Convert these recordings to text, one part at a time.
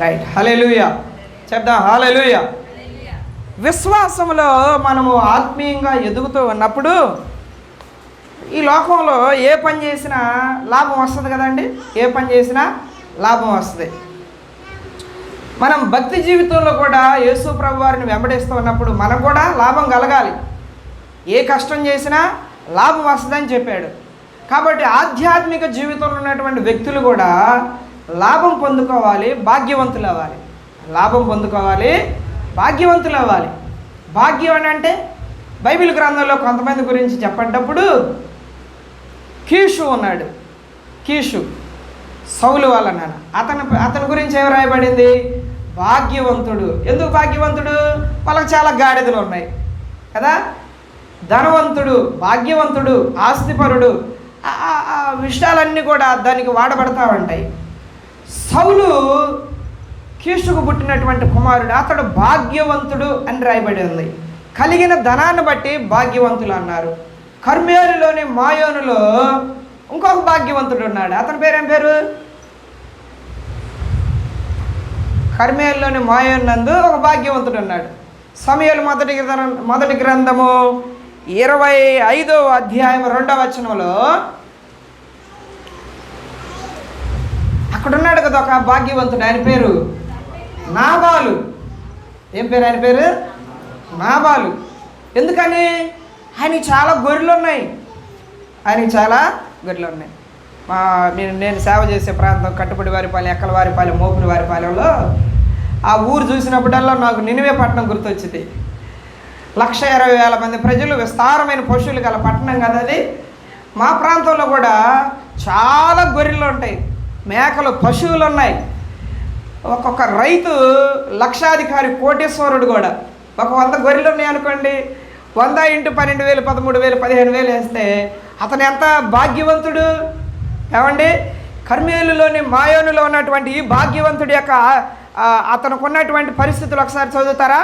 Right hallelujah చెప్దాం. Hallelujah విశ్వాసంలో మనము ఆత్మీయంగా ఎదుగుతూ ఉన్నప్పుడు ఈ లోకంలో ఏ పని చేసినా లాభం వస్తుంది కదండి? ఏ పని చేసినా లాభం వస్తుంది. మనం భక్తి జీవితంలో కూడా యేసు ప్రభు వారిని వెంబడిస్తూ ఉన్నప్పుడు మనం కూడా లాభం కలగాలి. ఏ కష్టం చేసినా లాభం వస్తుందని చెప్పాడు. కాబట్టి ఆధ్యాత్మిక జీవితంలో ఉన్నటువంటి వ్యక్తులు కూడా లాభం పొందుకోవాలి భాగ్యవంతులు అవ్వాలి లాభం పొందుకోవాలి భాగ్యవంతులు అవ్వాలి భాగ్యం అని అంటే బైబిల్ గ్రంథంలో కొంతమంది గురించి చెప్పేటప్పుడు కీషు ఉన్నాడు. కీషు సౌలు వాళ్ళ నాన్న. అతను అతని గురించి ఏమి రాయబడింది? భాగ్యవంతుడు. ఎందుకు భాగ్యవంతుడు? వాళ్ళకి చాలా గాడిదలు ఉన్నాయి. కదా? ధనవంతుడు భాగ్యవంతుడు ఆస్తిపరుడు ఆ విషయాలన్నీ కూడా దానికి వాడబడతా ఉంటాయి. సౌలు కీషుకు పుట్టినటువంటి కుమారుడు అతడు భాగ్యవంతుడు అని రాయబడి ఉంది. కలిగిన ధనాన్ని బట్టి భాగ్యవంతులు అన్నారు. కర్మేలులోని మాయోనులో ఇంకొక భాగ్యవంతుడు ఉన్నాడు. అతని పేరేం పేరు? కర్మేలులోని మాయోనందు ఒక భాగ్యవంతుడు ఉన్నాడు. సమయాలు మొదటి మొదటి గ్రంథము ఇరవై ఐదో అధ్యాయం రెండవ వచనంలో అక్కడ ఉన్నాడు కదా ఒక భాగ్యవంతుడు. ఆయన పేరు నాబాలు. ఏం పేరు ఆయన పేరు? నాబాలు. ఎందుకని? ఆయన చాలా గొర్రెలు ఉన్నాయి. ఆయన చాలా గొర్రెలు ఉన్నాయి. మా నేను నేను సేవ చేసే ప్రాంతం కట్టుబడి వారిపాలెం ఎక్కల వారిపాలెం వారిపాలెంలో ఆ ఊరు చూసినప్పుడల్లా నాకు నినివే పట్టణం గుర్తొచ్చింది. లక్ష ఇరవై వేల మంది ప్రజలు విస్తారమైన పశువులు గల పట్టణం కదా అది. మా ప్రాంతంలో కూడా చాలా గొర్రెలు ఉంటాయి. మేకలు పశువులు ఉన్నాయి ఒక్కొక్క రైతు లక్షాధికారి కోటేశ్వరుడు కూడా. ఒక వంద గొర్రెలు ఉన్నాయి అనుకోండి. వంద ఇంటూ పన్నెండు వేలు పదమూడు వేలు పదిహేను వేలు వేస్తే అతను ఎంత భాగ్యవంతుడు? ఏమండి? కర్మేలులోని మాయోనులో ఉన్నటువంటి ఈ భాగ్యవంతుడి యొక్క అతనికి ఉన్నటువంటి పరిస్థితులు ఒకసారి చదువుతారా?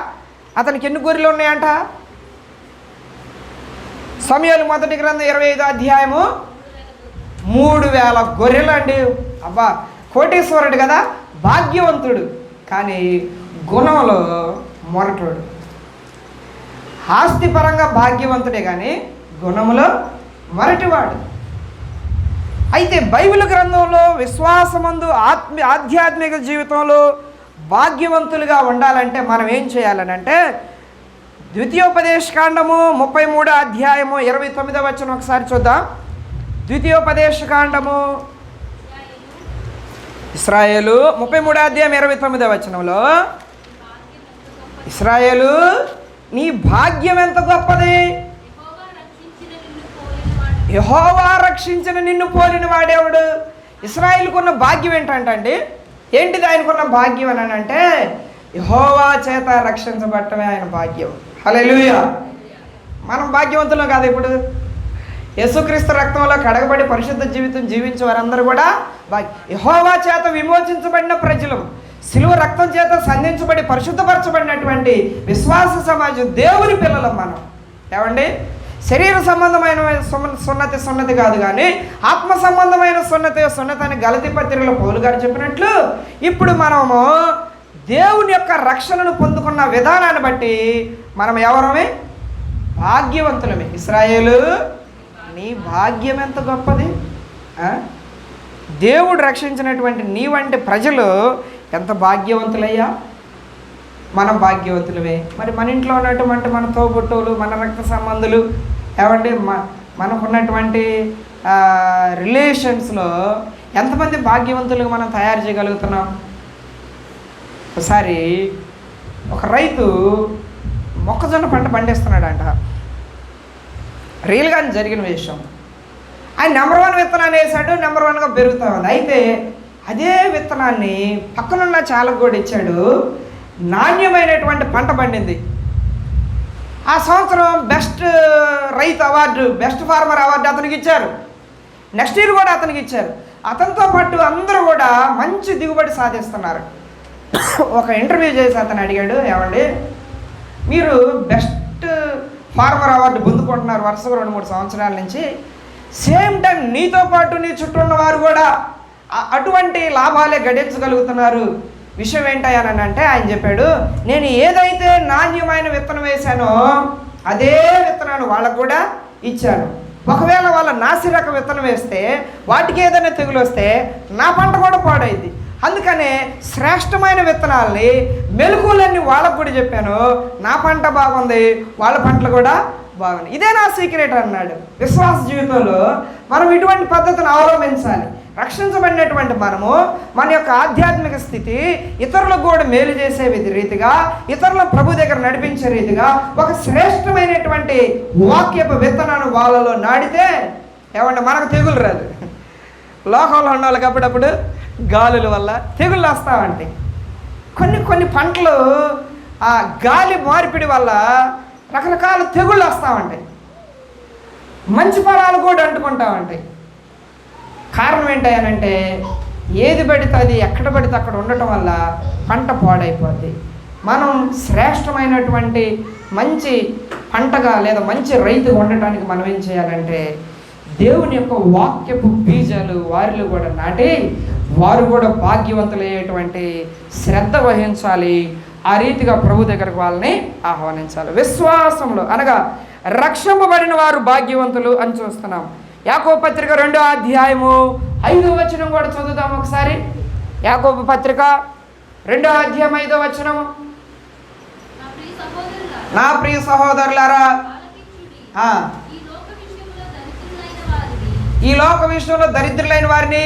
అతనికి ఎన్ని గొర్రెలు ఉన్నాయంట? సమయాలు మొదటి గ్రంథం ఇరవై ఐదో అధ్యాయము మూడు వేల గొర్రెలు అండి. అబ్బా కోటేశ్వరుడు కదా భాగ్యవంతుడు. కానీ గుణంలో మొరటోడు. ఆస్తిపరంగా భాగ్యవంతుడే కానీ గుణములో మొరటివాడు. అయితే బైబిల్ గ్రంథంలో విశ్వాసమందు ఆత్మ ఆధ్యాత్మిక జీవితంలో భాగ్యవంతులుగా ఉండాలంటే మనం ఏం చేయాలని అంటే ద్వితీయోపదేశ కాండము ముప్పై మూడో అధ్యాయము ఇరవై తొమ్మిదో వచ్చిన ఒకసారి చూద్దాం. ద్వితీయోపదేశ కాండము ఇస్రాయేలు ముప్పై మూడో అధ్యాయం ఇరవై తొమ్మిదో వచనంలో ఇస్రాయేలు నీ భాగ్యం ఎంత గొప్పది? రక్షించిన నిన్ను పోలిన యహోవా రక్షించిన నిన్ను పోలిన వాడేవాడు? ఇస్రాయిల్కున్న భాగ్యం ఏంటంటండి? ఏంటిది ఆయనకున్న భాగ్యం అని అంటే యహోవా చేత రక్షించబట్టమే ఆయన భాగ్యం. హలో మనం భాగ్యవంతులం కాదు ఇప్పుడు. యేసుక్రీస్తు రక్తంలో కడగబడి పరిశుద్ధ జీవితం జీవించే వారందరూ కూడా యహోవా చేత విమోచించబడిన ప్రజలు సిలువ రక్తం చేత సంధించబడి పరిశుద్ధపరచబడినటువంటి విశ్వాస సమాజం దేవుని పిల్లలం మనం. ఏమండి? శరీర సంబంధమైన సున్నతి సున్నతి కాదు కానీ ఆత్మ సంబంధమైన సున్నతి సున్నతి అని గలతి పత్రికలో పౌలు గారు చెప్పినట్లు ఇప్పుడు మనము దేవుని యొక్క రక్షణను పొందుకున్న విధానాన్ని బట్టి మనం ఎవరమే భాగ్యవంతులమే. ఇస్రాయేలు నీ భాగ్యం ఎంత గొప్పది? దేవుడు రక్షించినటువంటి నీ వంటి ప్రజలు ఎంత భాగ్యవంతులయ్యా? మనం భాగ్యవంతులమే. మరి మన ఇంట్లో ఉన్నటువంటి మన తోబుట్టువులు మన రక్త సంబంధులు ఏమంటే మ మనకున్నటువంటి రిలేషన్స్లో ఎంతమంది భాగ్యవంతులుగా మనం తయారు చేయగలుగుతున్నాం? ఒకసారి ఒక రైతు మొక్కజొన్న పంట పండిస్తున్నాడంట. రియల్గా జరిగిన విషయం. ఆయన నెంబర్ వన్ విత్తనాన్ని వేసాడు నెంబర్ వన్గా పెరుగుతూ ఉంది. అయితే అదే విత్తనాన్ని పక్కనున్న చాలకు కూడా ఇచ్చాడు. నాణ్యమైనటువంటి పంట పండింది. ఆ సంవత్సరం బెస్ట్ రైతు అవార్డు బెస్ట్ ఫార్మర్ అవార్డు అతనికి ఇచ్చారు. నెక్స్ట్ ఇయర్ కూడా అతనికి ఇచ్చారు. అతనితో పాటు అందరూ కూడా మంచి దిగుబడి సాధిస్తున్నారు. ఒక ఇంటర్వ్యూ చేసి అతను అడిగాడు ఏమండి మీరు బెస్ట్ ఫార్మర్ అవార్డు పొందుకుంటున్నారు వరుసగా రెండు మూడు సంవత్సరాల నుంచి. సేమ్ టైం నీతో పాటు నీ చుట్టూ ఉన్న వారు కూడా అటువంటి లాభాలే గడించగలుగుతున్నారు. విషయం ఏంటని అంటే ఆయన చెప్పాడు నేను ఏదైతే నాణ్యమైన విత్తనం వేశానో అదే విత్తనాన్ని వాళ్ళకు కూడా ఇచ్చాను. ఒకవేళ వాళ్ళ నాసిరక విత్తనం వేస్తే వాటికి ఏదైనా తెగులు వస్తే నా పంట కూడా పాడైంది అందుకనే శ్రేష్టమైన విత్తనాల్ని మెలకులన్నీ వాళ్ళకు కూడా చెప్పాను. నా పంట బాగుంది వాళ్ళ పంటలు కూడా బాగున్నాయి. ఇదే నా సీక్రెట్ అన్నాడు. విశ్వాస జీవితంలో మనం ఇటువంటి పద్ధతిని అవలంబించాలి. రక్షించబడినటువంటి మనము మన యొక్క ఆధ్యాత్మిక స్థితి ఇతరులకు కూడా మేలు చేసే రీతిగా ఇతరుల ప్రభు దగ్గర నడిపించే రీతిగా ఒక శ్రేష్టమైనటువంటి వాక్యపు విత్తనాన్ని వాళ్ళలో నాడితే ఏమంటే మనకు తెగులు రాదు. లోకంలో ఉన్న వాళ్ళకి అప్పుడప్పుడు గాలుల వల్ల తెగుళ్ళు వస్తామంటే కొన్ని కొన్ని పంటలు ఆ గాలి మార్పిడి వల్ల రకరకాల తెగుళ్ళు వస్తామంటాయి మంచి ఫలాలు కూడా అంటుకుంటామంటాయి కారణం ఏంటంటే ఏది పడితే అది ఎక్కడ పడితే అక్కడ ఉండటం వల్ల పంట పాడైపోద్ది. మనం శ్రేష్టమైనటువంటి మంచి పంటగా లేదా మంచి రైతు ఉండటానికి మనం ఏం చేయాలంటే దేవుని యొక్క వాక్యపు బీజాలు వారిలో కూడా నాటి వారు కూడా భాగ్యవంతులయ్యేటువంటి శ్రద్ధ వహించాలి. ఆ రీతిగా ప్రభు దగ్గరకు వాళ్ళని ఆహ్వానించాలి. విశ్వాసంలో అనగా రక్షింపబడిన వారు భాగ్యవంతులు అని చూస్తున్నాం. యాకోబు పత్రిక రెండో అధ్యాయము ఐదో వచనం కూడా చదువుదాం ఒకసారి. యాకోబు పత్రిక రెండో అధ్యాయం ఐదో వచనము. నా ప్రియ సహోదరులారా, నా ప్రియ సహోదరులారా ఆలకించుడి. ఆ, ఈ లోక విషయములో దరిద్రులైన వారిని ఈ లోక విషయంలో దరిద్రులైన వారిని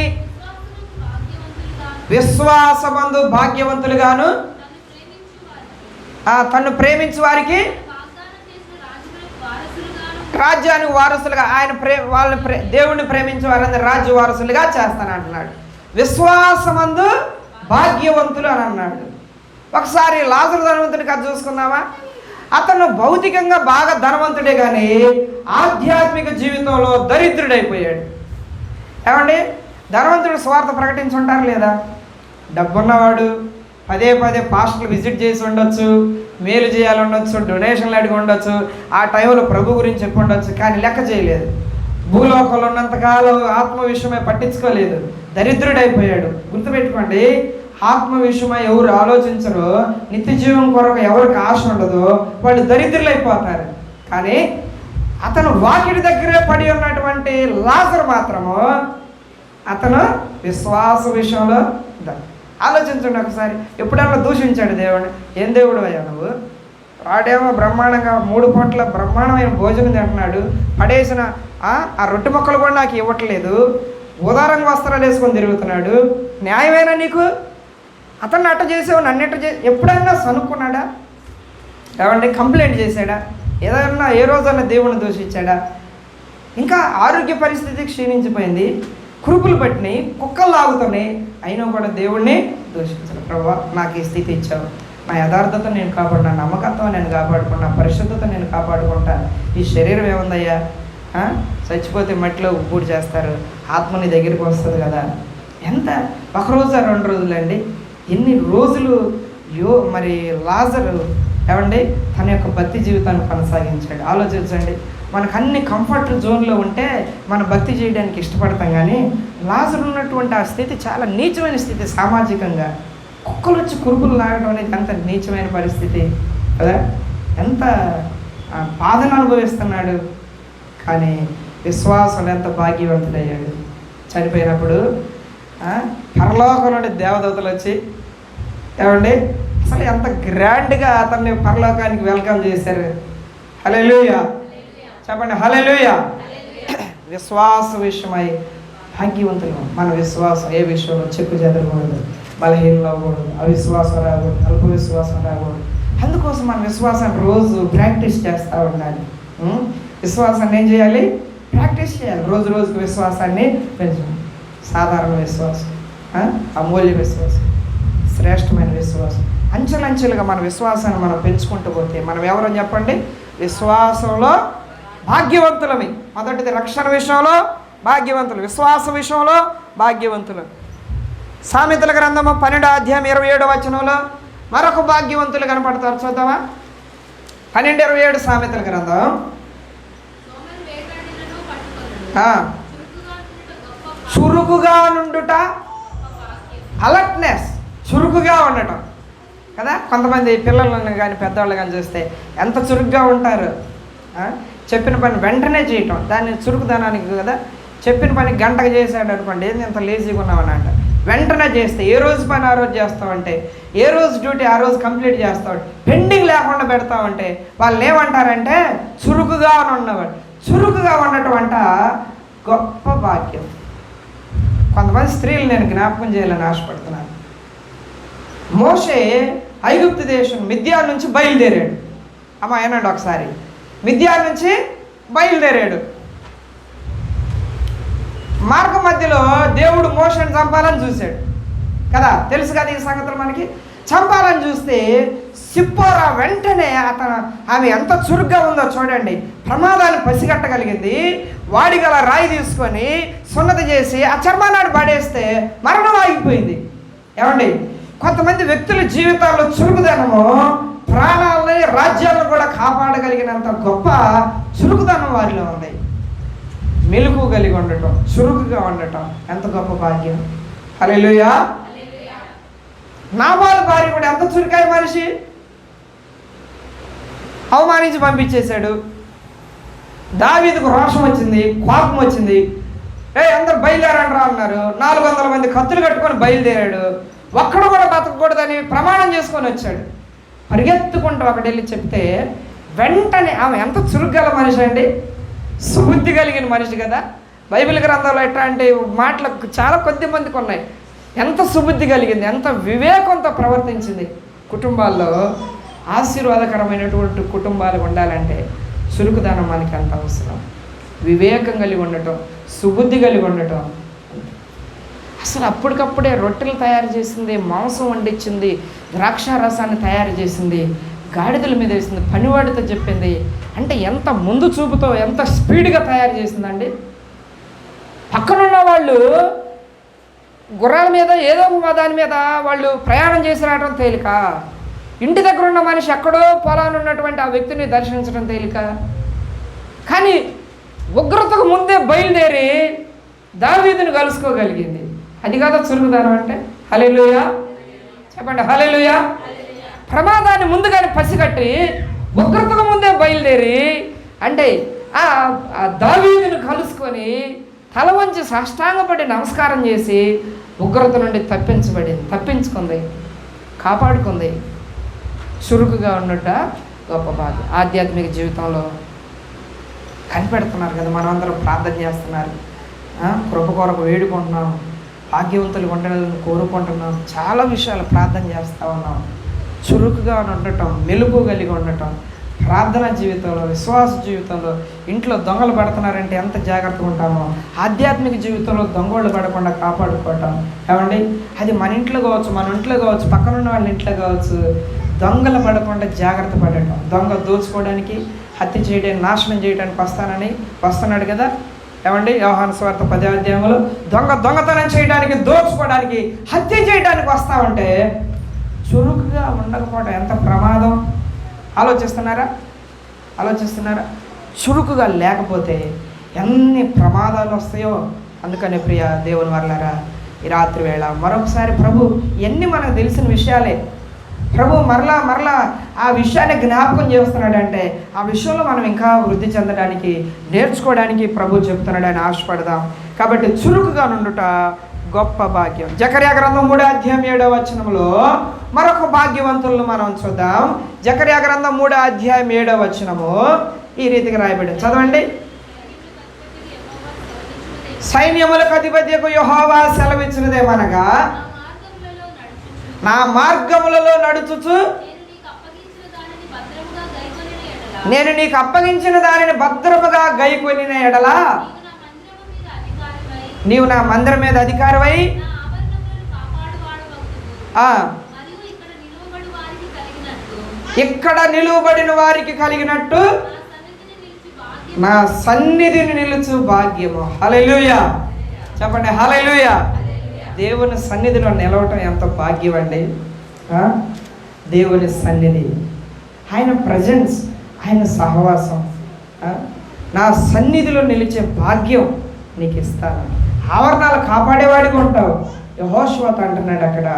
విశ్వాసమందు భాగ్యవంతులుగాను తన్ను ప్రేమించు వారికి, ఆ, ప్రేమించు వారికి రాజ్యానికి వారసులుగా ఆయన ప్రే వాళ్ళని ప్రే దేవుణ్ణి ప్రేమించే వారందరూ రాజ్య వారసులుగా చేస్తాను అంటున్నాడు విశ్వాసమందు భాగ్యవంతులు అని అన్నాడు. ఒకసారి లాజరు ధనవంతుడి కథ చూసుకుందామా? అతను భౌతికంగా బాగా ధనవంతుడే కానీ ఆధ్యాత్మిక జీవితంలో దరిద్రుడైపోయాడు. ఏమండి? ధనవంతుడు స్వార్థ ప్రకటించుంటారు లేదా? డబ్బున్నవాడు పదే పదే పాస్టర్లు విజిట్ చేసి ఉండొచ్చు మేలు చేయాలి ఉండొచ్చు డొనేషన్లు అడిగి ఉండొచ్చు ఆ టైంలో ప్రభు గురించి చెప్పి ఉండొచ్చు కానీ లెక్క చేయలేదు. భూలోకంలో ఉన్నంతకాలం ఆత్మ విషయమే పట్టించుకోలేదు. దరిద్రుడైపోయాడు. గుర్తుపెట్టుకోండి ఆత్మ విషయమై ఎవరు ఆలోచించరో నిత్య జీవం కొరకు ఎవరికి ఆశ ఉండదో వాళ్ళు దరిద్రులైపోతారు. కానీ అతను వాకిడి దగ్గరే పడి ఉన్నటువంటి లాజర్ మాత్రము అతను విశ్వాస విషయంలో ఆలోచించండి ఒకసారి. ఎప్పుడన్నా దూషించాడు దేవుడు ఏం దేవుడు అయ్యా నువ్వు? వాడేమో బ్రహ్మాండంగా మూడు పూట్ల బ్రహ్మాండమైన భోజనం తింటున్నాడు. పడేసిన ఆ ఆ రొట్టె మొక్కలు కూడా నాకు ఇవ్వట్లేదు. ఉదారంగా వస్త్రాలు వేసుకొని తిరుగుతున్నాడు. న్యాయమేనా నీకు? అతన్ని అట్ట చేసావు నన్ను ఎట్ట చే ఎప్పుడైనా సనుక్కున్నాడా? ఏమంటే కంప్లైంట్ చేశాడా? ఏదైనా ఏ రోజైనా దేవుని దూషించాడా? ఇంకా ఆరోగ్య పరిస్థితి క్షీణించిపోయింది. కురుపులు పట్టినాయి కుక్కలు లాగుతున్నాయి. అయినా కూడా దేవుణ్ణి దోషించాడు ప్రభా నాకు ఈ స్థితి ఇచ్చావు. నా యథార్థత నేను కాపాడు నమ్మకత్వం నేను కాపాడుకున్నా పరిశుద్ధత నేను కాపాడుకుంటా. ఈ శరీరం ఏముందయ్యా? చచ్చిపోతే మట్టిలో పూడి చేస్తారు. ఆత్మని దగ్గరికి వస్తుంది కదా. ఎంత? ఒక రోజు రెండు రోజులండి. ఎన్ని రోజులు యో మరి లాజరు ఏమండి? తన యొక్క భక్తి జీవితాన్ని కొనసాగించాడు. ఆలోచించండి. మనకు అన్ని కంఫర్ట్ జోన్లో ఉంటే మన భక్తి చేయడానికి ఇష్టపడతాం కానీ లాజర్ ఉన్నటువంటి ఆ స్థితి చాలా నీచమైన స్థితి సామాజికంగా. కుక్కలు వచ్చి కురుపులు లాగడం అనేది ఎంత నీచమైన పరిస్థితి కదా? ఎంత బాధను అనుభవిస్తున్నాడు. కానీ విశ్వాసం ఎంత భాగ్యవంతుడయ్యాడు. చనిపోయినప్పుడు పరలోకం నుండి దేవదూతలు వచ్చి ఏమండి? అసలు ఎంత గ్రాండ్గా అతన్ని పరలోకానికి వెల్కమ్ చేశారు. హలెలుయ చెప్పండి హలెలుయ విశ్వాస విషయమై భాగ్యవంతులు. మన విశ్వాసం ఏ విషయంలో? చెక్కు చెదరకూడదు బలహీనలు అవ్వకూడదు అవిశ్వాసం రాకూడదు అల్ప విశ్వాసం రాకూడదు. అందుకోసం మన విశ్వాసాన్ని రోజు ప్రాక్టీస్ చేస్తూ ఉండాలి. విశ్వాసాన్ని ఏం చేయాలి? ప్రాక్టీస్ చేయాలి. రోజు రోజుకి విశ్వాసాన్ని పెంచాలి సాధారణ విశ్వాసం? అమూల్య విశ్వాసం. శ్రేష్టమైన విశ్వాసం. అంచెలంచెలుగా మన విశ్వాసాన్ని మనం పెంచుకుంటూ పోతే మనం ఎవరని చెప్పండి? విశ్వాసంలో భాగ్యవంతులమి. మొదటిది రక్షణ విషయంలో భాగ్యవంతులు. విశ్వాస విషయంలో భాగ్యవంతులు. సామెతల గ్రంథము పన్నెండో అధ్యాయం ఇరవై ఏడో వచనంలో మరొక భాగ్యవంతులు కనపడతారు చూద్దామా? పన్నెండు ఇరవై ఏడు సామెతల గ్రంథం. చురుకుగా నుండుట అలర్ట్నెస్. చురుకుగా ఉండటం. కదా? కొంతమంది పిల్లలను కానీ పెద్దవాళ్ళు కానీ చూస్తే ఎంత చురుగ్గా ఉంటారు? చెప్పిన పని వెంటనే చేయటం. దాన్ని చురుకుదనానికి కదా? చెప్పిన పని గంటకు చేశాడు అనుకోండి ఏంది ఇంత లేజీగా ఉన్నామని అంట వెంటనే చేస్తే ఏ రోజు పని ఆ రోజు చేస్తామంటే ఏ రోజు డ్యూటీ ఆ రోజు కంప్లీట్ చేస్తామంటే పెండింగ్ లేకుండా పెడతామంటే వాళ్ళు ఏమంటారంటే చురుకుగా ఉన్నవాడు. చురుకుగా ఉండటం అంట గొప్ప భాగ్యం. కొంతమంది స్త్రీలు నేను జ్ఞాపకం చేయాలని ఆశపడుతున్నాను. మోషే ఐగుప్తు దేశం మిథ్యా నుంచి బయలుదేరాడు. అమ్మ ఏనండి ఒకసారి? మిథ్యా నుంచి బయలుదేరాడు. మార్గ మధ్యలో దేవుడు మోషన్ చంపాలని చూశాడు. కదా? తెలుసు కదా ఈ సంగతులు మనకి? చంపాలని చూస్తే సిప్పోరా వెంటనే అతను ఆమె ఎంత చురుగ్గా ఉందో చూడండి. ప్రమాదాన్ని పసిగట్టగలిగింది. వాడి గల రాయి తీసుకొని సున్నతి చేసి ఆ చర్మానాడు పడేస్తే మరణం ఆగిపోయింది. ఏమండి? కొంతమంది వ్యక్తుల జీవితాల్లో చురుకుదనము ప్రాణాలని రాజ్యాలను కూడా కాపాడగలిగినంత గొప్ప చురుకుదనం వారిలో ఉంది. మెలకు కలిగి ఉండటం చురుకుగా ఉండటం ఎంత గొప్ప భాగ్యం. హలో నాబాలు భార్య కూడా ఎంత చురుకాయ మనిషి? అవమానించి పంపించేశాడు. దావీదుకు రోషం వచ్చింది కోపం వచ్చింది. ఏ అందరు బయలుదేరండ్రా అన్నారు. నాలుగు వందల మంది కత్తులు కట్టుకొని బయలుదేరాడు. ఒక్కడు కూడా బతకూడదని ప్రమాణం చేసుకొని వచ్చాడు. పరిగెత్తుకుంటూ ఒకటి వెళ్ళి చెప్తే వెంటనే ఆమె ఎంత చురుగ్గల మనిషి అండి? సుబుద్ధి కలిగిన మనిషి కదా. బైబిల్ గ్రంథంలో ఎట్లా అంటే మాటలు చాలా కొద్ది మందికి ఉన్నాయి. ఎంత సుబుద్ధి కలిగింది ఎంత వివేకంతో ప్రవర్తించింది. కుటుంబాల్లో ఆశీర్వాదకరమైనటువంటి కుటుంబాలు ఉండాలంటే చురుకుదనం మనకి ఎంత అవసరం. వివేకం కలిగి ఉండటం సుబుద్ధి కలిగి ఉండటం. అసలు అప్పటికప్పుడే రొట్టెలు తయారు చేసింది మాంసం వండించింది ద్రాక్ష రసాన్ని తయారు చేసింది గాడిదల మీద వేసింది పనివాడితో చెప్పింది. అంటే ఎంత ముందు చూపుతో ఎంత స్పీడ్గా తయారు చేసిందండి. పక్కనున్న వాళ్ళు గుర్రాల మీద ఏదో ఒక దాని మీద వాళ్ళు ప్రయాణం చేసి రావడం తేలిక? ఇంటి దగ్గర ఉన్న మనిషి ఎక్కడో పొలాన్ని ఉన్నటువంటి ఆ వ్యక్తిని దర్శించడం తేలిక? కానీ ఉగ్రతకు ముందే బయలుదేరి దావీదుని కలుసుకోగలిగింది. అది కాదా చురుకుదనం అంటే హలేలుయా చెప్పండి హలేలుయా ప్రమాదాన్ని ముందుగానే పసిగట్టి ఉగ్రతకు ముందే బయలుదేరి అంటే ఆ ఆ దావీదుని కలుసుకొని తల వంచి సాష్టాంగపడి నమస్కారం చేసి ఉగ్రత నుండి తప్పించబడింది తప్పించుకుంది కాపాడుకుంది. చురుకుగా ఉన్నట్ట గొప్ప బాధ. ఆధ్యాత్మిక జీవితంలో కనిపెడుతున్నారు కదా మనమందరం ప్రార్థన చేస్తున్నారు. కృప కొరకు వేడుకుంటున్నాం భాగ్యవంతులు ఉండాలని కోరుకుంటున్నాం. చాలా విషయాలు ప్రార్థన చేస్తూ ఉన్నాం. చురుకుగా ఉండటం మెలుపు కలిగి ఉండటం ప్రార్థన జీవితంలో విశ్వాస జీవితంలో ఇంట్లో దొంగలు పడుతున్నారంటే ఎంత జాగ్రత్తగా ఉంటామో. ఆధ్యాత్మిక జీవితంలో దొంగలు పడకుండా కాపాడుకోవటం. ఏమండి? అది మన ఇంట్లో కావచ్చు మన ఇంట్లో కావచ్చు పక్కనున్న వాళ్ళ ఇంట్లో కావచ్చు దొంగలు పడకుండా జాగ్రత్త పడటం. దొంగ దోచుకోవడానికి హత్య చేయడానికి నాశనం చేయడానికి వస్తానని వస్తున్నాడు కదా? ఏమండి? వ్యవహార స్వార్థ పదాధ్యాయంలో దొంగ దొంగతనం చేయడానికి దోచుకోవడానికి హత్య చేయడానికి వస్తా ఉంటే చురుకుగా ఉండకపోవడం ఎంత ప్రమాదం? ఆలోచిస్తున్నారా? ఆలోచిస్తున్నారా? చురుకుగా లేకపోతే ఎన్ని ప్రమాదాలు వస్తాయో అందుకని ప్రియ దేవుని వర్లారా ఈ రాత్రి వేళ మరొకసారి ప్రభు ఎన్ని మనకు తెలిసిన విషయాలే. ప్రభు మరలా మరలా ఆ విషయాన్ని జ్ఞాపకం చేస్తున్నాడంటే ఆ విషయంలో మనం ఇంకా వృద్ధి చెందడానికి నేర్చుకోవడానికి ప్రభు చెప్తున్నాడని ఆశపడదాం. కాబట్టి చురుకుగా నుండుట గొప్ప భాగ్యం. జకర్యా గ్రంథం మూడో అధ్యాయం ఏడో వచనంలో మరొక భాగ్యవంతులను మనం చూద్దాం. జకర్యా గ్రంథం మూడో అధ్యాయం ఏడో వచనము ఈ రీతిగా రాయబడి చదవండి. సైన్యములకు అధిపత్యకు యహోవా సెలవిచ్చినదేమనగా నా మార్గములలో నడుచుచు నేను నీకు అప్పగించిన దానిని భద్రముగా గైకొనిన ఎడల ఎడలా. నీవు నా మందిరం మీద అధికారమై ఇక్కడ నిలువబడిన వారికి కలిగినట్టు. నా సన్నిధిని నిలుచు భాగ్యము. హల్లెలూయా. చెప్పండి హల్లెలూయా. దేవుని సన్నిధిలో నిలవటం ఎంత భాగ్యం అండి దేవుని సన్నిధి. ఆయన ప్రజెన్స్ ఆయన సహవాసం. నా సన్నిధిలో నిలిచే భాగ్యం నీకు ఇస్తాను ఆవరణాలు కాపాడేవాడిగా ఉంటావు. యహోశ్వత అంటున్నాడు అక్కడ.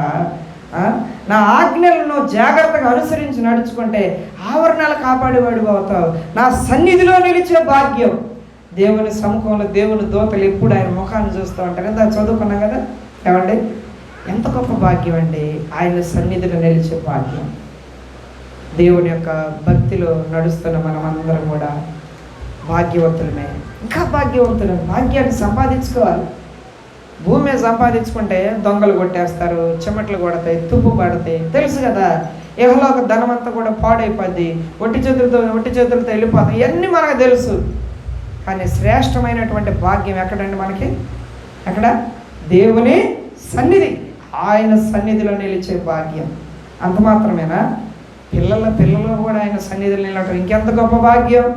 నా ఆజ్ఞలను జాగ్రత్తగా అనుసరించి నడుచుకుంటే ఆవరణాలు కాపాడేవాడు అవుతావు. నా సన్నిధిలో నిలిచే భాగ్యం. దేవుని సముఖంలో దేవుని దోతలు ఎప్పుడు ఆయన ముఖాన్ని చూస్తూ ఉంటారు. కదా చదువుకున్నాం కదా? ఏమండి? ఎంత గొప్ప భాగ్యం అండి. ఆయన సన్నిధిలో నిలిచే భాగ్యం. దేవుని యొక్క భక్తిలో నడుస్తున్న మనం అందరం కూడా భాగ్యవంతులమే. ఇంకా భాగ్యవంతులం. భాగ్యాన్ని సంపాదించుకోవాలి. భూమి మీద సంపాదించుకుంటే దొంగలు కొట్టేస్తారు చెమట్లు కొడతాయి తుప్పు పడతాయి. తెలుసు కదా ఇహలోక ధనం అంతా కూడా పాడైపోద్ది. ఒట్టి చేతులతో ఒట్టి చేతులతో వెళ్ళిపోతాయి ఇవన్నీ మనకు తెలుసు. కానీ శ్రేష్టమైనటువంటి భాగ్యం ఎక్కడండి మనకి? ఎక్కడ? దేవుని సన్నిధి. ఆయన సన్నిధిలో నిలిచే భాగ్యం. అంత మాత్రమేనా? పిల్లల పిల్లలు కూడా ఆయన సన్నిధిలో నిలవటం. ఇంకెంత గొప్ప భాగ్యం?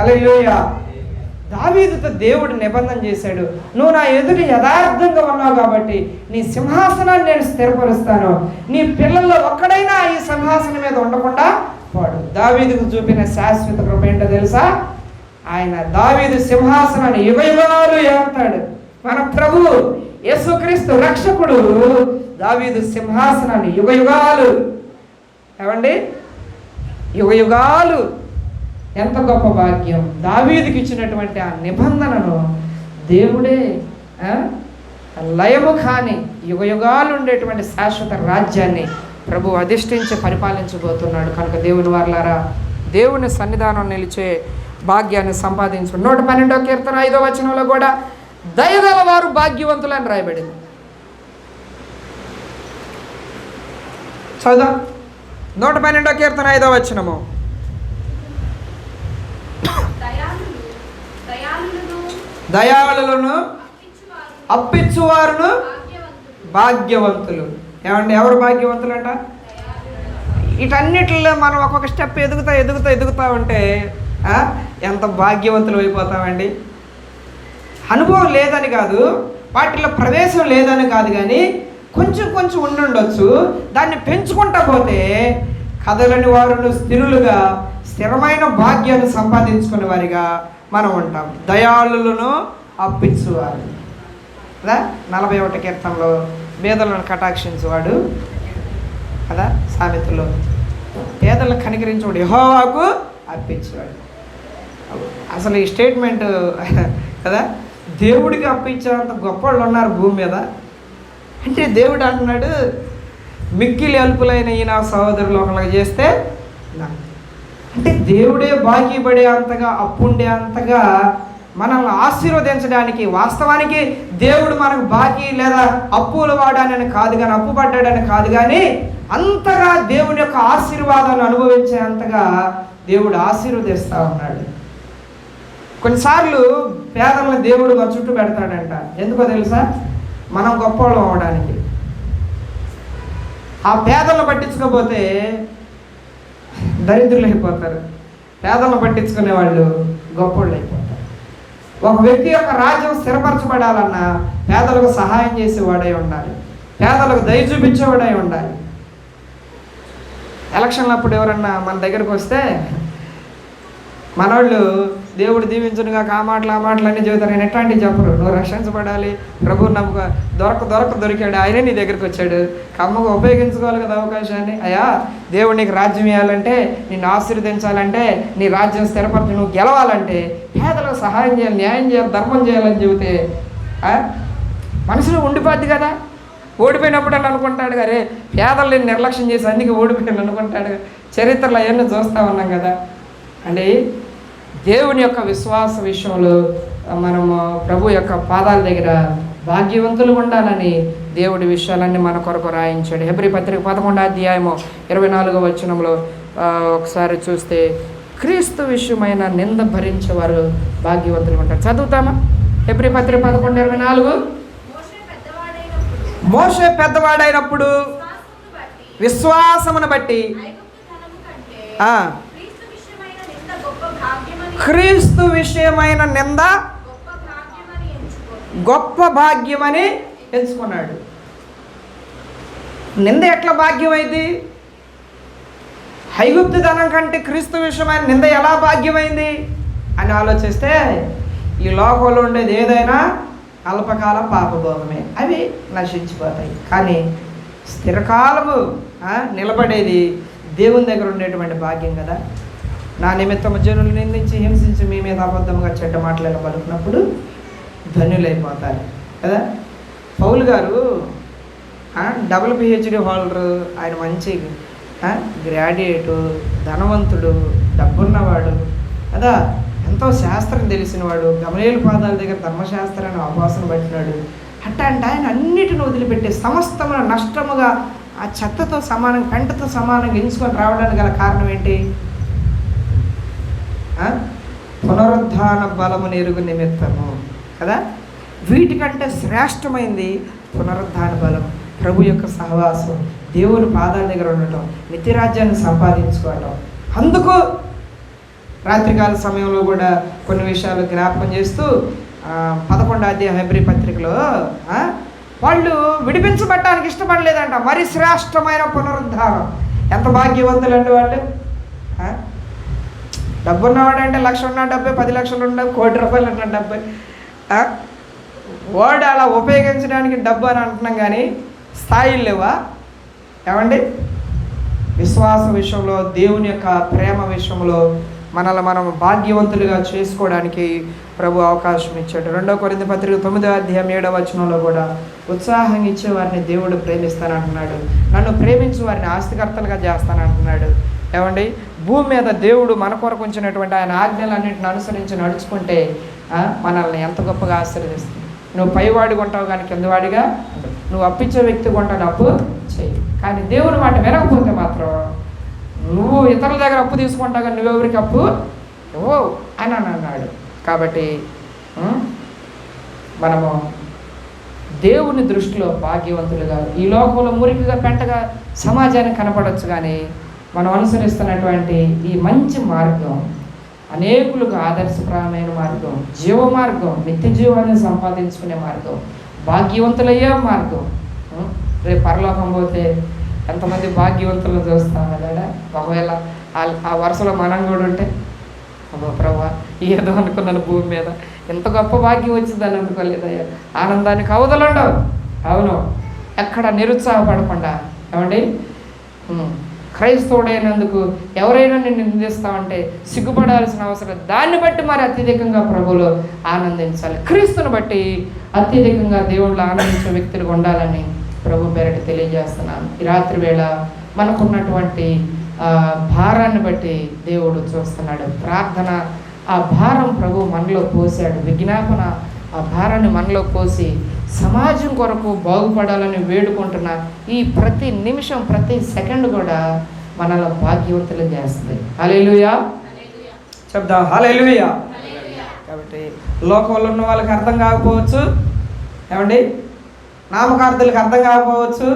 అలా దావీదుతో దేవుడు నిబంధన చేశాడు. నువ్వు నా ఎదుటి యథార్థంగా ఉన్నావు కాబట్టి నీ సింహాసనాన్ని నేను స్థిరపరుస్తాను. నీ పిల్లల్లో ఒక్కడైనా ఈ సింహాసనం మీద ఉండకుండా వాడు. దావీదుకు చూపిన శాశ్వత కృప ఏంటో తెలుసా? ఆయన దావీదు సింహాసనాన్ని యుగయుగాలు ఏమంటాడు మన ప్రభు యేసుక్రీస్తు రక్షకుడు దావీదు సింహాసనాన్ని యుగయుగాలు ఏమండి? యుగయుగాలు ఎంత గొప్ప భాగ్యం. దావీదికి ఇచ్చినటువంటి ఆ నిబంధనను దేవుడే లయము కాని యుగయుగాలు ఉండేటువంటి శాశ్వత రాజ్యాన్ని ప్రభు అధిష్ఠించి పరిపాలించబోతున్నాడు. కనుక దేవుని వర్లారా దేవుని సన్నిధానం నిలిచే భాగ్యాన్ని సంపాదించు. నూట పన్నెండో కీర్తన ఐదో వచనంలో కూడా దయగల వారు భాగ్యవంతులని రాయబడింది. చదువు నూట పన్నెండో కీర్తన ఐదో వచనము. దయాళులను అప్పించువారును భాగ్యవంతులు. భాగ్యవంతులు ఏమండి ఎవరు భాగ్యవంతులంట? వీటన్నిటిలో మనం ఒక్కొక్క స్టెప్ ఎదుగుతా ఎదుగుతా ఎదుగుతా ఉంటే ఎంత భాగ్యవంతులు అయిపోతామండి. అనుభవం లేదని కాదు వాటిలో ప్రవేశం లేదని కాదు కానీ కొంచెం కొంచెం ఉండుండొచ్చు. దాన్ని పెంచుకుంటా పోతే కదలని వారును స్థిరులుగా స్థిరమైన భాగ్యాన్ని సంపాదించుకునే వారిగా మనం ఉంటాం. దయాళులను అప్పించువారు. కదా? నలభై ఒకటి కీర్తనలో పేదలను కటాక్షించువాడు. కదా? సామెతలో. పేదలను కనికరించేవాడు. యహోవాకు అప్పించేవాడు. అసలు ఈ స్టేట్మెంట్ కదా? దేవుడికి అప్పించేంత గొప్ప వాళ్ళు ఉన్నారు భూమి మీద. అంటే దేవుడు అంటున్నాడు మిక్కిలి అల్పులైన ఈ నా సహోదరులు ఒకరికి చేస్తే నాకు అంటే దేవుడే బాకీపడే అంతగా అప్పుండే అంతగా మనల్ని ఆశీర్వదించడానికి వాస్తవానికి దేవుడు మనకు బాకీ లేదా అప్పులు వాడానని కాదు కానీ అప్పు పడ్డాడని కాదు కానీ అంతగా దేవుని యొక్క ఆశీర్వాదాన్ని అనుభవించే అంతగా దేవుడు ఆశీర్వదిస్తూ ఉన్నాడు. కొన్నిసార్లు పేదలను దేవుడు మన చుట్టూ పెడతాడంట. ఎందుకో తెలుసా? మనం గొప్పవాళ్ళం అవడానికి. ఆ పేదలను పట్టించుకోపోతే దరిద్రులు అయిపోతారు. పేదలను పట్టించుకునే వాళ్ళు గొప్పోళ్ళు అయిపోతారు. ఒక వ్యక్తి యొక్క రాజ్యం స్థిరపరచబడాలన్నా పేదలకు సహాయం చేసేవాడై ఉండాలి. పేదలకు దయ చూపించేవాడై ఉండాలి. ఎలక్షన్లు అప్పుడు ఎవరన్నా మన దగ్గరకు వస్తే మనోళ్ళు దేవుడు దీవించునుగా ఆ మాటలు ఆ మాటలు అన్నీ చెబుతారు. నేను ఎట్లాంటివి చెప్పరు నువ్వు రక్షించబడాలి ప్రభు నమ్మక దొరక దొరక దొరికాడు. ఆయనే నీ దగ్గరికి వచ్చాడు. కమ్మగా ఉపయోగించుకోవాలి కదా అవకాశాన్ని? అయ్యా దేవుడు నీకు రాజ్యం ఇవ్వాలంటే నిన్ను ఆశీర్వదించాలంటే నీ రాజ్యం స్థిరపరచు. నువ్వు గెలవాలంటే పేదలకు సహాయం చేయాలి న్యాయం చేయాలి ధర్మం చేయాలని చెబితే మనసులో ఉండిపోద్ది కదా? ఓడిపోయినప్పుడు అని అనుకుంటాడు గారే పేదల్ని నిర్లక్ష్యం చేసి అందుకే ఓడిపోయాను అనుకుంటాడు చరిత్రలో అవన్నీ చూస్తూ ఉన్నాం కదా. అంటే దేవుని యొక్క విశ్వాస విషయంలో మనము ప్రభు యొక్క పాదాల దగ్గర భాగ్యవంతులు ఉండాలని దేవుడి విషయాలన్నీ మన కొరకు రాయించాడు. హెబ్రి పత్రిక పదకొండో అధ్యాయము ఇరవై నాలుగో వచనంలో ఒకసారి చూస్తే క్రీస్తు విషయమైన నింద భరించేవారు భాగ్యవంతులు ఉంటారు. చదువుతామా? హెబ్రి పత్రిక పదకొండు ఇరవై నాలుగు. మోషే మోసే పెద్దవాడైనప్పుడు విశ్వాసమును బట్టి విశ్వాసమును బట్టి ఐగుప్తు ధనము కంటే ఆ, క్రీస్తు విషయమైన నింద గొప్ప భాగ్యమని ఎంచుకున్నాడు. నింద ఎట్లా భాగ్యమైంది? ఐగుప్తు ధనం కంటే క్రీస్తు విషయమైన నింద ఎలా భాగ్యమైంది? అని ఆలోచిస్తే ఈ లోకంలో ఉండేది ఏదైనా అల్పకాల పాపభోగమే. అవి నశించిపోతాయి. కానీ స్థిరకాలము నిలబడేది దేవుని దగ్గర ఉండేటువంటి భాగ్యం కదా. నా నిమిత్తము జనులు నిందించి హింసించి మీ మీద అబద్ధంగా చెడ్డ మాటలు పలుకున్నప్పుడు ధన్యులైపోతారు కదా? పౌల్ గారు డబుల్ పిహెచ్డి హోల్డరు ఆయన మంచి గ్రాడ్యుయేటు ధనవంతుడు డబ్బున్నవాడు కదా? ఎంతో శాస్త్రం తెలిసినవాడు గమనీయుల పాదాల దగ్గర ధర్మశాస్త్రాన్ని అవకాశం పట్టినాడు. అట్ట అంటే ఆయన అన్నిటిని వదిలిపెట్టి సమస్తమున నష్టముగా ఆ చెత్తతో సమానం పెంటతో సమానంగా ఎంచుకొని రావడానికి గల కారణం ఏంటి? పునరుద్ధాన బలము నెరుగు నిమిత్తము. కదా? వీటికంటే శ్రేష్టమైంది పునరుద్ధాన బలం ప్రభు యొక్క సహవాసం దేవుని పాదాల దగ్గర ఉండటం నిత్యరాజ్యాన్ని సంపాదించుకోవటం. అందుకు రాత్రికాల సమయంలో కూడా కొన్ని విషయాలు జ్ఞాపకం చేస్తూ ఆ, పదకొండో అధ్యాయ హెబ్రి పత్రికలో వాళ్ళు విడిపించబడటానికి ఇష్టపడలేదంట. మరి శ్రేష్టమైన పునరుద్ధానం. ఎంత భాగ్యవంతులండి వాళ్ళు? డబ్బు ఉన్నవాడంటే లక్ష ఉన్న డబ్బే పది లక్షలు ఉన్న కోటి రూపాయలు ఉన్న డబ్బే. వర్డ్ అలా ఉపయోగించడానికి డబ్బు అని అంటున్నాం కానీ స్థాయిలు లేవా? ఏమండి? విశ్వాస విషయంలో దేవుని యొక్క ప్రేమ విషయంలో మనల్ని మనం భాగ్యవంతులుగా చేసుకోవడానికి ప్రభు అవకాశం ఇచ్చాడు. రెండో కొరింది పత్రిక తొమ్మిదో అధ్యాయం ఏడవ వచనంలో కూడా ఉత్సాహం ఇచ్చే వారిని దేవుడు ప్రేమిస్తానంటున్నాడు. నన్ను ప్రేమించు వారిని ఆస్తికర్తలుగా చేస్తానంటున్నాడు. ఏమండి? భూమి మీద దేవుడు మన కొరకు ఉంచినటువంటి ఆయన ఆజ్ఞలన్నింటిని అనుసరించి నడుచుకుంటే మనల్ని ఎంత గొప్పగా ఆశీర్వదిస్తుంది. నువ్వు పైవాడి కొంటావు కానీ కిందవాడిగా నువ్వు అప్పించే వ్యక్తి కొంటాను అప్పు చేయి కానీ దేవుని మాట వినకపోతే మాత్రం నువ్వు ఇతరుల దగ్గర అప్పు తీసుకుంటావు కానీ నువ్వెవరికి అప్పు ఓ అని అని అన్నాడు. కాబట్టి మనము దేవుని దృష్టిలో భాగ్యవంతులుగా ఈ లోకంలో మురికిగా పెంటగా సమాజానికి కనపడవచ్చు కానీ మనం అనుసరిస్తున్నటువంటి ఈ మంచి మార్గం అనేకులకు ఆదర్శప్రాయమైన మార్గం జీవ మార్గం నిత్య జీవాన్ని సంపాదించుకునే మార్గం భాగ్యవంతులయ్యే మార్గం. రేపు పరలోకం పోతే ఎంతమంది భాగ్యవంతులను చూస్తాం కదా ఒకవేళ ఆ- వరుసలో మనం కూడా ఉంటే అబ్బో ప్రభా ఏదో అనుకున్నాను భూమి మీద. ఎంత గొప్ప భాగ్యం వచ్చిందని అనుకోలేదయ్యా. ఆనందానికి అవదలుండవు అవును. ఎక్కడ నిరుత్సాహపడకుండా. ఏమండి? క్రైస్తవుడైనందుకు ఎవరైనా నిన్ను నిందిస్తామంటే సిగ్గుపడాల్సిన అవసరం. దాన్ని బట్టి మరి అత్యధికంగా ప్రభులో ఆనందించాలి. క్రీస్తుని బట్టి అత్యధికంగా దేవుళ్ళు ఆనందించే వ్యక్తులు ఉండాలని ప్రభు పేరటి తెలియజేస్తున్నాను. ఈ రాత్రి వేళ మనకున్నటువంటి భారాన్ని బట్టి దేవుడు చూస్తున్నాడు. ప్రార్థన ఆ భారం ప్రభు మనలో పోసాడు. విజ్ఞాపన ఆ భారాన్ని మనలో పోసి సమాజం కొరకు బాగుపడాలని వేడుకుంటున్న ఈ ప్రతి నిమిషం ప్రతి సెకండ్ కూడా మనలో భాగ్యవంతులు చేస్తుంది. హలేలుయా చెప్దాం హలేలుయా కాబట్టి లోకంలో ఉన్న వాళ్ళకి అర్థం కాకపోవచ్చు. ఏమండి? నామకార్థులకు అర్థం కాకపోవచ్చు.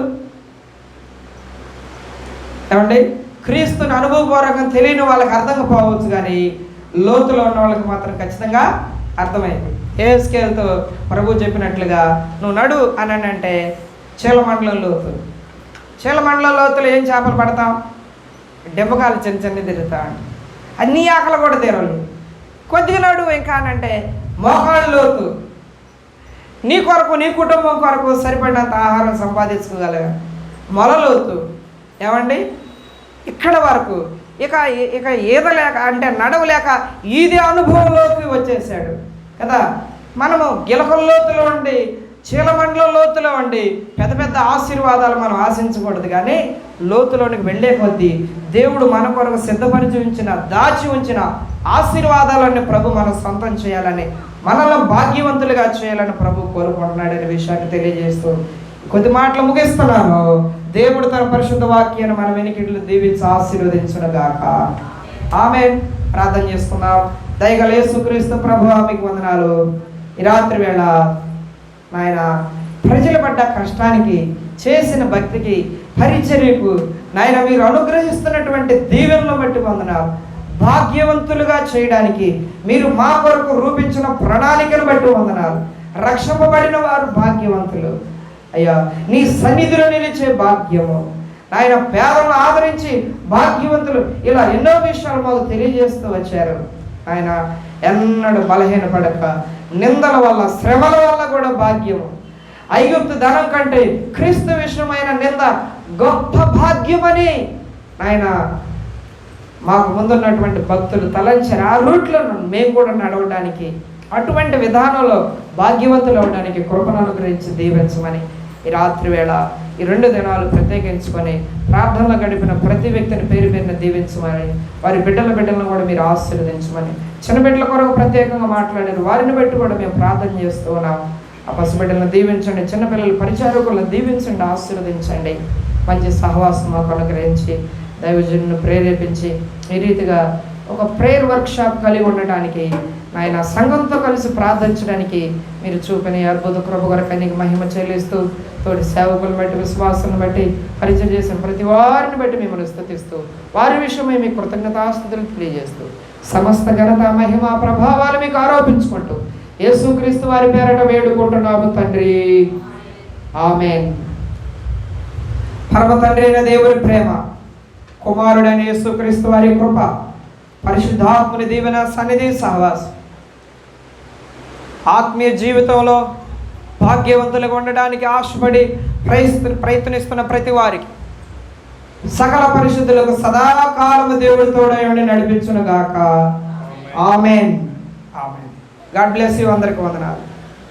ఏమండి? క్రీస్తుని అనుభవపూర్వకంగా తెలియని వాళ్ళకి అర్థం కాకపోవచ్చు కానీ లోతులో ఉన్న వాళ్ళకి మాత్రం ఖచ్చితంగా అర్థమైంది. ఏ ప్రభు చెప్పినట్లుగా నువ్వు నడు అని అంటే చీలమండలం లోతు. చీలమండలం లోతులో ఏం చేపలు పడతాం? దెబ్బకాలు చిన్న చిన్న తిరుగుతాం. అన్ని ఆకలి కూడా తీరలు కొద్దిగా నడు ఇంకా అంటే మొహాలు లోతు. నీ కొరకు నీ కుటుంబం కొరకు సరిపడినంత ఆహారం సంపాదించుకోగలగా. మొలలోతు ఏమండి? ఇక్కడ వరకు. ఇక ఇక ఈదలేక అంటే నడవలేక ఈది అనుభవంలోకి వచ్చేసాడు. కదా? మనము గిలకల లోతులో ఉండి చీలమండల లోతులో ఉండి పెద్ద పెద్ద ఆశీర్వాదాలు మనం ఆశించకూడదు కానీ లోతులోనికి వెళ్ళే కొద్దీ దేవుడు మన కొరకు సిద్ధపరిచి ఉంచిన దాచి ఉంచిన ఆశీర్వాదాలన్నీ ప్రభు మనం సొంతం చేయాలని మనలో భాగ్యవంతులుగా చేయాలని ప్రభు కోరుకుంటున్నాడనే విషయాన్ని తెలియజేస్తూ కొద్ది మాటలు ముగిస్తున్నాను. దేవుడు తన పరిశుద్ధ వాక్యాన్ని మన వెనికిట్లు దీవించి ఆశీర్వదించునుగాక. ఆమె ప్రార్థన చేసుకున్నాం దయగలే సుక్రీస్తు ప్రభు మీకు వందనాలు. ఈ రాత్రి వేళ నాయన ప్రజలు పడ్డ కష్టానికి చేసిన భక్తికి పరిచర్యకు నాయన మీరు అనుగ్రహిస్తున్నటువంటి దీవెనలు బట్టి వందనాలు. భాగ్యవంతులుగా చేయడానికి మీరు మా కొరకు రూపించిన ప్రణాళికను బట్టి వందనాలు. రక్షింపబడిన వారు భాగ్యవంతులు. అయ్యా నీ సన్నిధిలో నిలిచే భాగ్యము. ఆయన పేదలను ఆదరించి భాగ్యవంతులు ఇలా ఎన్నో విషయాలు మాకు తెలియజేస్తూ వచ్చారు. ఆయన ఎన్నడూ బలహీనపడక నిందల వల్ల శ్రమల వల్ల కూడా భాగ్యము ఐగుప్తు ధనం కంటే క్రీస్తు విషయమైన నింద గొప్ప భాగ్యమని ఆయన మాకు ముందున్నటువంటి భక్తులు తలంచారు. ఆ రూట్లో మేము కూడా నడవడానికి అటువంటి విధానంలో భాగ్యవంతులు అవడానికి కృపను అనుగ్రహించి దీవించమని ఈ రాత్రి వేళ ఈ రెండు దినాలు ప్రత్యేకించుకొని ప్రార్థనలో గడిపిన ప్రతి వ్యక్తిని పేరు పేరున దీవించమని వారి బిడ్డల బిడ్డలను కూడా మీరు ఆశీర్వదించమని చిన్న బిడ్డల కొరకు ప్రత్యేకంగా మాట్లాడారు వారిని బట్టి కూడా మేము ప్రార్థన చేస్తూ ఉన్నాం. ఆ పసిబిడ్డలను దీవించండి చిన్నపిల్లల పరిచారకులను దీవించండి ఆశీర్వదించండి. మంచి సహవాసం మాకు అనుగ్రహించి దైవజనులను ప్రేరేపించి ఈ రీతిగా ఒక ప్రేయర్ వర్క్షాప్ కలిగి ఉండటానికి ఆయన సంఘంతో కలిసి ప్రార్థించడానికి మీరు చూపిన అద్భుత కృప కొరకు నీకు మహిమ చెల్లిస్తూ తోటి సేవకులను బట్టి విశ్వాసాలను బట్టి పరిచయం చేసిన ప్రతి వారిని బట్టి మిమ్మల్ని స్థుతిస్తూ వారి విషయమై మీ కృతజ్ఞతాస్థుతులు తెలియజేస్తూ సమస్త ఘనత మహిమ ప్రభావాలు మీకు ఆరోపించుకుంటూ యేసుక్రీస్తు వారి పేరట వేడుకుంటున్నాము తండ్రి. ఆమెన్. పరమ తండ్రి అయిన దేవుని ప్రేమ కుమారుడైన యేసుక్రీస్తు వారి కృప పరిశుద్ధాత్ముని దీవెన సన్నిధి సహవాసం. ఆత్మీయ జీవితంలో భాగ్యవంతులుగా ఉండడానికి ఆశపడి ప్రయత్న ప్రయత్నిస్తున్న ప్రతి వారికి సకల పరిశుద్ధులకు సదాకాలము దేవుడి తోడై ఉండి నడిపించును గాక amen. Amen. God bless you అందరికి వందనాలు.